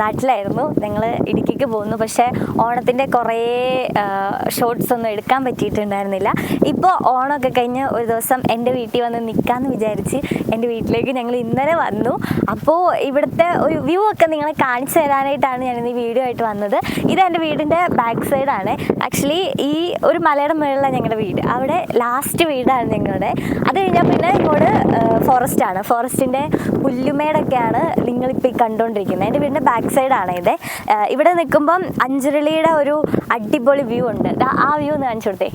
നാട്ടിലായിരുന്നു. ഞങ്ങൾ ഇടുക്കിക്ക് പോകുന്നു. പക്ഷേ ഓണത്തിന്റെ കുറേ ഷോർട്സ് ഒന്നും എടുക്കാൻ പറ്റിയിട്ടുണ്ടായിരുന്നില്ല. ഇപ്പോൾ ഓണമൊക്കെ കഴിഞ്ഞ് ഒരു ദിവസം എന്റെ വീട്ടിൽ വന്ന് നിൽക്കാമെന്ന് വിചാരിച്ച് എന്റെ വീട്ടിലേക്ക് ഞങ്ങൾ ഇന്നലെ വന്നു. അപ്പോൾ ഇവിടുത്തെ ഒരു വ്യൂ ഒക്കെ നിങ്ങളെ കാണിച്ചു തരാനായിട്ടാണ് ഞാൻ ഈ വീഡിയോ ആയിട്ട് വന്നത്. ഇത് എന്റെ വീടിന്റെ ബാക്ക് സൈഡാണ് ആക്ച്വലി ഈ ഒരു മലയുടെ മുകളിലാണ് ഞങ്ങളുടെ വീട്. അവിടെ ലാസ്റ്റ് വീടാണ് ഞങ്ങളുടെ. അത് കഴിഞ്ഞാൽ പിന്നെ ഇങ്ങോട്ട് ഫോറസ്റ്റാണ് ഫോറസ്റ്റിന്റെ പുല്ലുമേടൊക്കെയാണ് നിങ്ങളിപ്പോൾ ഈ കണ്ടുകൊണ്ടിരിക്കുന്നത്. എന്റെ വീടിന്റെ ബാക്ക് സൈഡാണ് ഇത്. ഇവിടെ നിൽക്കുമ്പം അഞ്ചുരുളിയുടെ ഒരു അടിപൊളി വ്യൂ ഉണ്ട്. ആ വ്യൂ ഒന്ന് കാണിച്ചു കൊടുത്തേ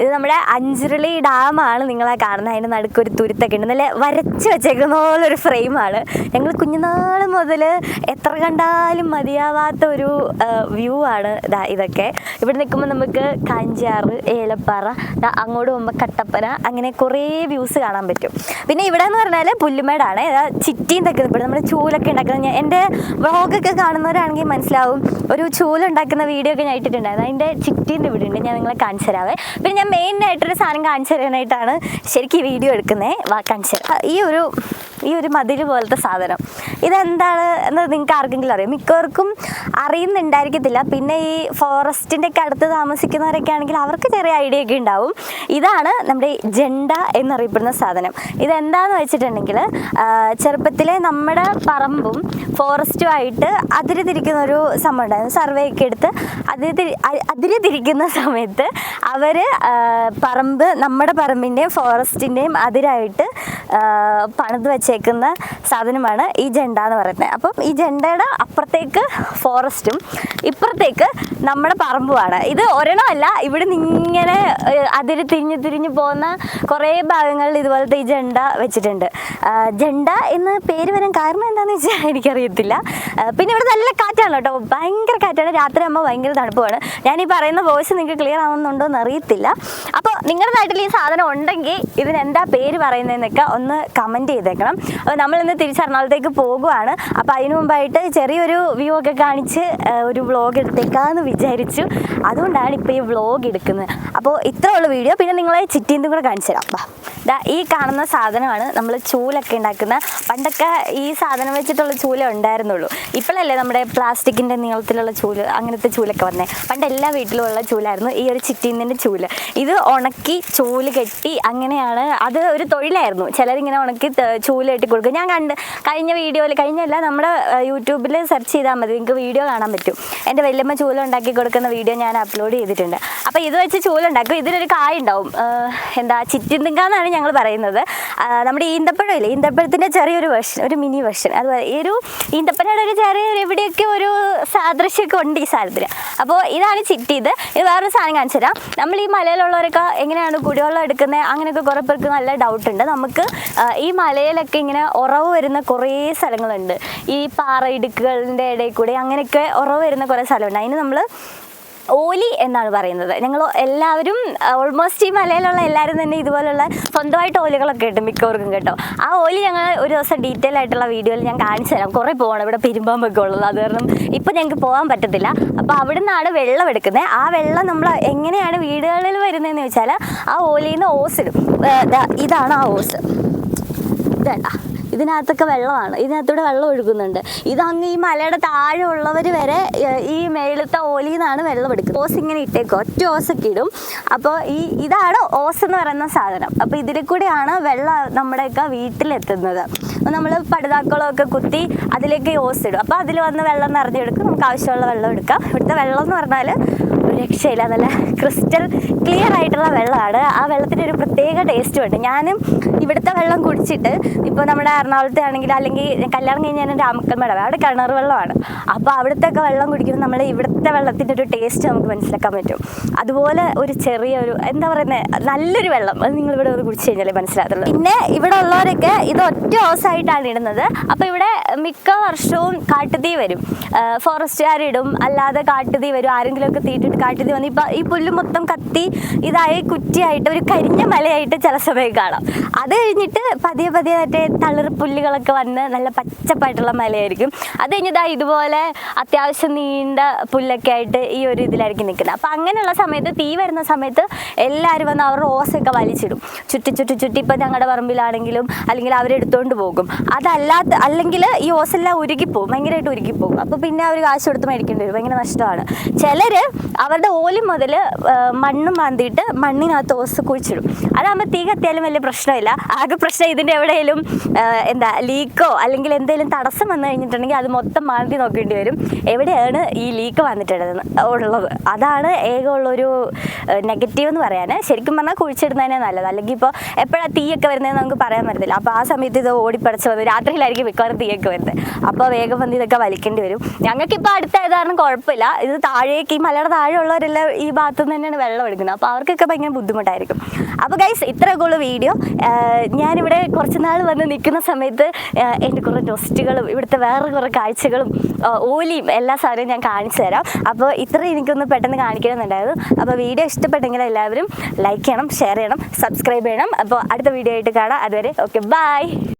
ഇത് നമ്മുടെ അഞ്ചുരുളി ഡാമാണ് നിങ്ങളെ കാണുന്നത്. അതിന്റെ നടുക്ക് ഒരു തുരുത്തൊക്കെ ഉണ്ട്. നല്ല വരച്ച് വെച്ചേക്കുന്ന പോലെ ഒരു ഫ്രെയിമാണ്. ഞങ്ങൾ കുഞ്ഞുനാൾ മുതൽ എത്ര കണ്ടാലും മതിയാവാത്ത ഒരു വ്യൂ ആണ് ഇതൊക്കെ. ഇവിടെ നിൽക്കുമ്പോൾ നമുക്ക് കാഞ്ചാറ് ഏലപ്പാറ അങ്ങോട്ട് പോകുമ്പോൾ കട്ടപ്പന അങ്ങനെ കുറേ വ്യൂസ് കാണാൻ പറ്റും. പിന്നെ ഇവിടെ എന്ന് പറഞ്ഞാൽ പുല്ലുമേടാണ്. ചിറ്റിയും ഇപ്പോൾ നമ്മുടെ ചൂലൊക്കെ ഉണ്ടാക്കുന്നത് ഞാൻ എന്റെ വ്ളോഗൊക്കെ കാണുന്നവരാണെങ്കിൽ മനസ്സിലാവും. ഒരു ചൂലുണ്ടാക്കുന്ന വീഡിയോ ഒക്കെ ഞാൻ ഇട്ടിട്ടുണ്ടായിരുന്നു. അതിന്റെ ചിറ്റീന്റെ ഇവിടെ ഉണ്ട്. ഞാൻ നിങ്ങളെ കാണിച്ചു തരാവേ. പിന്നെ ഞാൻ മെയിൻ ആയിട്ടൊരു സാധനം കാണിച്ചു തരാനായിട്ടാണ് ശരിക്കും വീഡിയോ എടുക്കുന്നത് വാ കാണിച്ചു തരാം. ഈ ഒരു ഈ ഒരു മതിൽ പോലത്തെ സാധനം. ഇതെന്താണ് എന്ന് നിങ്ങൾക്ക് ആർക്കെങ്കിലും അറിയാം? മിക്കവർക്കും അറിയുന്നുണ്ടായിരിക്കത്തില്ല. പിന്നെ ഈ ഫോറസ്റ്റിന്റെ ഒക്കെ അടുത്ത് താമസിക്കുന്നവരൊക്കെ ആണെങ്കിൽ അവർക്ക് ചെറിയ ഐഡിയ ഒക്കെ ഉണ്ടാവും. ഇതാണ് നമ്മുടെ ജെണ്ട എന്നറിയപ്പെടുന്ന സാധനം. ഇതെന്താന്ന് വെച്ചിട്ടുണ്ടെങ്കിൽ ചെറുപ്പത്തിലെ നമ്മുടെ പറമ്പും ഫോറസ്റ്റുമായിട്ട് അതിര് തിരിക്കുന്ന ഒരു സംഭവം ഉണ്ടായിരുന്നു. സർവേ ഒക്കെ എടുത്ത് അതിര് തിരിക്കുന്ന സമയത്ത് അവർ പറമ്പ് നമ്മുടെ പറമ്പിന്റെയും ഫോറസ്റ്റിന്റെയും അതിരായിട്ട് പണിത് വെച്ചേക്കുന്ന സാധനമാണ് ഈ ജെണ്ട എന്ന് പറയുന്നത്. അപ്പം ഈ ജെണ്ടയുടെ അപ്പുറത്തേക്ക് ഫോറസ്റ്റും ഇപ്പുറത്തേക്ക് നമ്മുടെ പറമ്പുമാണ്. ഇത് ഒരെണ്ണമല്ല ഇവിടെ നിന്ന് ഇങ്ങനെ അതിര് തിരിഞ്ഞ് തിരിഞ്ഞ് പോകുന്ന കുറേ ഭാഗങ്ങളിൽ ഇതുപോലത്തെ ഈ ജെണ്ട വെച്ചിട്ടുണ്ട്. ജെണ്ട എന്ന് പേര് വരാൻ കാരണം എന്താണെന്ന് വെച്ചാൽ എനിക്കറിയത്തില്ല. പിന്നെ ഇവിടെ നല്ല കാറ്റാണ് കേട്ടോ. ഭയങ്കര കാറ്റാണ്. രാത്രി ആകുമ്പോൾ ഭയങ്കര തണുപ്പാണ് ഞാൻ ഈ പറയുന്ന വോയിസ് നിങ്ങൾക്ക് ക്ലിയർ ആവുന്നുണ്ടോ എന്ന് അറിയത്തില്ല. അപ്പോൾ നിങ്ങളുടെ നാട്ടിൽ ഈ സാധനം ഉണ്ടെങ്കിൽ ഇതിനെന്താ പേര് പറയുന്നതെന്നൊക്കെ ഒന്ന് കമന്റ് ചെയ്തേക്കണം. അപ്പോൾ നമ്മളിന്ന് തിരിച്ച് എറണാകുളത്തേക്ക് പോകുവാണ്. അപ്പം അതിനു മുമ്പായിട്ട് ചെറിയൊരു വ്യൂ ഒക്കെ കാണിച്ച് ഒരു വ്ളോഗ് എടുത്തേക്കാന്ന് വിചാരിച്ചു. അതുകൊണ്ടാണ് ഇപ്പോൾ ഈ വ്ളോഗ് എടുക്കുന്നത്. അപ്പോൾ ഇത്രയുള്ള വീഡിയോ പിന്നെ നിങ്ങളെ ചിറ്റീന്തും കൂടെ കാണിച്ചു തരാം. ദാ ഈ കാണുന്ന സാധനമാണ് നമ്മൾ ചൂലൊക്കെ ഉണ്ടാക്കുന്ന. പണ്ടൊക്കെ ഈ സാധനം വെച്ചിട്ടുള്ള ചൂല ഉണ്ടായിരുന്നുള്ളൂ. ഇപ്പോഴല്ലേ നമ്മുടെ പ്ലാസ്റ്റിക്കിന്റെ നീളത്തിലുള്ള ചൂൽ അങ്ങനത്തെ ചൂലൊക്കെ വന്നേ. പണ്ട് എല്ലാ വീട്ടിലും ഉള്ള ചൂലായിരുന്നു ഈ ഒരു ചിറ്റീന്നിന്റെ ചൂൽ. ഇത് ഉണക്കി ചൂൽ കെട്ടി അങ്ങനെയാണ്. അത് ഒരു തൊഴിലായിരുന്നു. ചിലരിങ്ങനെ ഉണക്കി ചൂൽ കെട്ടി കൊടുക്കും. ഞാൻ കണ്ട് കഴിഞ്ഞ വീഡിയോയിൽ കഴിഞ്ഞല്ല നമ്മുടെ യൂട്യൂബിൽ സെർച്ച് ചെയ്താൽ മതി. നിങ്ങൾക്ക് വീഡിയോ കാണാൻ പറ്റും. എന്റെ വല്യമ്മ ചൂല ഉണ്ടാക്കി കൊടുക്കുന്ന വീഡിയോ ഞാൻ അപ്ലോഡ് ചെയ്തിട്ടുണ്ട്. അപ്പോൾ ഇത് വെച്ച് ചൂല ഉണ്ടാക്കും ഇതിലൊരു കായ ഉണ്ടാവും. എന്താ ചിറ്റിന്തിങ്ക എന്നാണ് ഞങ്ങൾ പറയുന്നത് നമ്മുടെ ഈന്തപ്പഴം ഇല്ലേ ഈന്തപ്പഴത്തിന്റെ ചെറിയൊരു വെർഷൻ ഒരു മിനി വെർഷൻ അത് ഒരു ഈന്തപ്പഴയുടെ ഒരു ചെറിയ എവിടെയൊക്കെ ഒരു സാദൃശ്യമൊക്കെ ഉണ്ട് ഈ സാധനത്തിന്. അപ്പോൾ ഇതാണ് ചിറ്റി ഇത്. ഇത് വേറൊരു സാധനം കാണിച്ചു തരാം. നമ്മൾ ഈ മലയിലുള്ളവരൊക്കെ എങ്ങനെയാണ് കുടിവെള്ളം എടുക്കുന്നത്? അങ്ങനെയൊക്കെ കുറേ പേർക്ക് നല്ല ഡൗട്ട് ഉണ്ട്. നമുക്ക് ഈ മലയിലൊക്കെ ഇങ്ങനെ ഉറവ് വരുന്ന കുറേ സ്ഥലങ്ങളുണ്ട്. ഈ പാറ ഇടുക്കുകളുടെ ഇടയിൽ കൂടി അങ്ങനെയൊക്കെ ഉറവ് വരുന്ന കുറേ സ്ഥലമുണ്ട്. അതിന് നമ്മൾ ഓലി എന്നാണ് പറയുന്നത്. ഞങ്ങൾ എല്ലാവരും ഓൾമോസ്റ്റ് ഈ മലയിലുള്ള എല്ലാവരും തന്നെ ഇതുപോലുള്ള സ്വന്തമായിട്ട് ഓലികളൊക്കെ ഉണ്ട് മിക്കവർക്കും കേട്ടോ. ആ ഓലി ഞങ്ങൾ ഒരു ദിവസം ഡീറ്റെയിൽ ആയിട്ടുള്ള വീഡിയോയിൽ ഞാൻ കാണിച്ചു തരാം. കുറേ പോകണം ഇവിടെ പെരുമ്പാമ്പൊക്കെ ഉള്ളത്. അത് കാരണം ഇപ്പം ഞങ്ങൾക്ക് പോകാൻ പറ്റത്തില്ല. അപ്പോൾ അവിടെ നിന്നാണ് വെള്ളം എടുക്കുന്നത് ആ വെള്ളം നമ്മൾ എങ്ങനെയാണ് വീടുകളിൽ വരുന്നതെന്ന് വെച്ചാൽ ആ ഓലിയിൽ നിന്ന് ഓസ് ഇടും. ഇതാണ് ആ ഓസ്. ഇതേണ്ട ഇതിനകത്തൊക്കെ വെള്ളമാണ്. ഇതിനകത്തൂടെ വെള്ളം ഒഴുകുന്നുണ്ട്. ഇതങ്ങ് ഈ മലയുടെ താഴെ ഉള്ളവർ വരെ ഈ മേളത്തെ ഓലിയിൽ നിന്നാണ് വെള്ളം എടുക്കുന്നത്. ഓസ് ഇങ്ങനെ ഇട്ടേക്കും. ഒറ്റ ഓസൊക്കെ ഇടും. അപ്പോൾ ഈ ഇതാണ് ഓസ് എന്ന് പറയുന്ന സാധനം. അപ്പോൾ ഇതിൽ കൂടെയാണ് വെള്ളം നമ്മുടെയൊക്കെ വീട്ടിലെത്തുന്നത്. നമ്മൾ പടുതാക്കുളമൊക്കെ കുത്തി അതിലേക്ക് ഓസ് ഇടും. അപ്പോൾ അതിൽ വന്ന് വെള്ളം നിറഞ്ഞെടുക്കും. നമുക്ക് ആവശ്യമുള്ള വെള്ളം എടുക്കാം. ഇവിടുത്തെ വെള്ളം എന്ന് പറഞ്ഞാൽ രക്ഷയില്ല നല്ല ക്രിസ്റ്റൽ ക്ലിയർ ആയിട്ടുള്ള വെള്ളമാണ്. ആ വെള്ളത്തിന് ഒരു പ്രത്യേക ടേസ്റ്റും ഉണ്ട്. ഞാനും ഇവിടുത്തെ വെള്ളം കുടിച്ചിട്ട് ഇപ്പോൾ നമ്മുടെ എറണാകുളത്തെ ആണെങ്കിൽ അല്ലെങ്കിൽ കല്യാണം കഴിഞ്ഞ് ഞാൻ രാമക്കൽ മടവ അവിടെ കിണർ വെള്ളമാണ്. അപ്പോൾ അവിടുത്തെ ഒക്കെ വെള്ളം കുടിക്കുമ്പോൾ നമ്മൾ ഇവിടുത്തെ വെള്ളത്തിന്റെ ഒരു ടേസ്റ്റ് നമുക്ക് മനസ്സിലാക്കാൻ പറ്റും. അതുപോലെ ഒരു ചെറിയൊരു എന്താ പറയുന്നത് നല്ലൊരു വെള്ളം. അത് നിങ്ങൾ ഇവിടെ ഒന്ന് കുടിച്ച് കഴിഞ്ഞാലേ മനസ്സിലാകത്തുള്ളൂ. പിന്നെ ഇവിടെ ഉള്ളവരൊക്കെ ഇത് ഒറ്റ ഓസായിട്ടാണ് ഇടുന്നത്. അപ്പോൾ ഇവിടെ മിക്ക വർഷവും കാട്ടുതീ വരും. ഫോറസ്റ്റുകാരിടും അല്ലാതെ കാട്ടുതീ വരും. ആരെങ്കിലുമൊക്കെ തീയിട്ടിട്ട് കാട്ടുതീ വന്ന് ഇപ്പം ഈ പുല്ല് മൊത്തം കത്തി ഇതായി കുറ്റിയായിട്ട് ഒരു കരിഞ്ഞ മലയായിട്ട് ചില സമയം കാണാം. അത് കഴിഞ്ഞിട്ട് പതിയെ പതിയെ മറ്റേ തളിർ പുല്ലുകളൊക്കെ വന്ന് നല്ല പച്ചപ്പായിട്ടുള്ള മലയായിരിക്കും. അത് കഴിഞ്ഞിതാ ഇതുപോലെ അത്യാവശ്യം നീണ്ട പുല്ലൊക്കെ ആയിട്ട് ഈ ഒരു ഇതിലായിരിക്കും നിൽക്കുന്നത്. അപ്പം അങ്ങനെയുള്ള സമയത്ത് തീ വരുന്ന സമയത്ത് എല്ലാവരും വന്ന് അവരുടെ ഓസൊക്കെ വലിച്ചിടും. ചുറ്റി ചുറ്റി ചുറ്റി ഇപ്പം ഞങ്ങളുടെ പറമ്പിലാണെങ്കിലും അല്ലെങ്കിൽ അവരെടുത്തോണ്ട് പോകും. അതല്ലാത്ത അല്ലെങ്കിൽ ഈ ഓസെല്ലാം ഉരുകിപ്പോകും. ഭയങ്കരമായിട്ട് ഉരുകിപ്പോകും. അപ്പോൾ പിന്നെ അവർ കാശ് കൊടുത്ത് മേടിക്കേണ്ടി വരും. ഭയങ്കര നഷ്ടമാണ്. ചിലർ അവരുടെ ഓലി മുതൽ മണ്ണും മാന്തിയിട്ട് മണ്ണിനകത്ത് ഓസ് കുഴിച്ചിടും. അതാകുമ്പോൾ തീ കത്തിയാലും വലിയ പ്രശ്നമില്ല. ആകെ പ്രശ്നം ഇതിന്റെ എവിടെയെങ്കിലും എന്താ ലീക്കോ അല്ലെങ്കിൽ എന്തെങ്കിലും തടസ്സം വന്നു കഴിഞ്ഞിട്ടുണ്ടെങ്കിൽ അത് മൊത്തം മാന്തി നോക്കേണ്ടി വരും. എവിടെയാണ് ഈ ലീക്ക് വന്നിട്ടുള്ളത് ഉള്ളത്. അതാണ് ഏക ഉള്ളൊരു നെഗറ്റീവ് എന്ന് പറയാൻ. ശരിക്കും പറഞ്ഞാൽ കുഴിച്ചിടുന്നതന്നെ നല്ലത്. അല്ലെങ്കിൽ ഇപ്പോൾ എപ്പോഴാണ് തീയൊക്കെ വരുന്നതെന്ന് നമുക്ക് പറയാൻ പറ്റത്തില്ല. അപ്പോൾ ആ സമയത്ത് ഇത് ഓടിപ്പടച്ച് വന്ന് രാത്രിയിലായിരിക്കും മിക്കവാറും തീയൊക്കെ വരുന്നത്. അപ്പോൾ വേഗം വന്ന് ഇതൊക്കെ വലിക്കേണ്ടി വരും. ഞങ്ങൾക്കിപ്പോൾ അടുത്തായത് കാരണം കുഴപ്പമില്ല. ഇത് താഴേക്ക് ഈ മലയുടെ താഴെയുള്ളവരെല്ലാം ഈ ഭാഗത്തു നിന്ന് തന്നെയാണ് വെള്ളം എടുക്കുന്നത്. അപ്പോൾ അവർക്കൊക്കെ ഭയങ്കര ബുദ്ധിമുട്ടായിരിക്കും. അപ്പോൾ ഗൈസ് ഇത്രയൊക്കെ ഉള്ള വീഡിയോ ഞാനിവിടെ കുറച്ച് നാൾ വന്ന് നിൽക്കുന്ന സമയത്ത് എന്റെ കുറേ ടൊസ്റ്റുകളും ഇവിടുത്തെ വേറെ കുറേ കാഴ്ചകളും ഓലിയും എല്ലാ സാധനവും ഞാൻ കാണിച്ചു തരാം. അപ്പോൾ ഇത്രയും എനിക്കൊന്ന് പെട്ടെന്ന് കാണിക്കണമെന്നുണ്ടായിരുന്നു. അപ്പോൾ വീഡിയോ ഇഷ്ടപ്പെട്ടെങ്കിൽ എല്ലാവരും ലൈക്ക് ചെയ്യണം ഷെയർ ചെയ്യണം സബ്സ്ക്രൈബ് ചെയ്യണം. അപ്പോൾ അടുത്ത വീഡിയോ ആയിട്ട് കാണാം. അതുവരെ ഓക്കെ ബൈ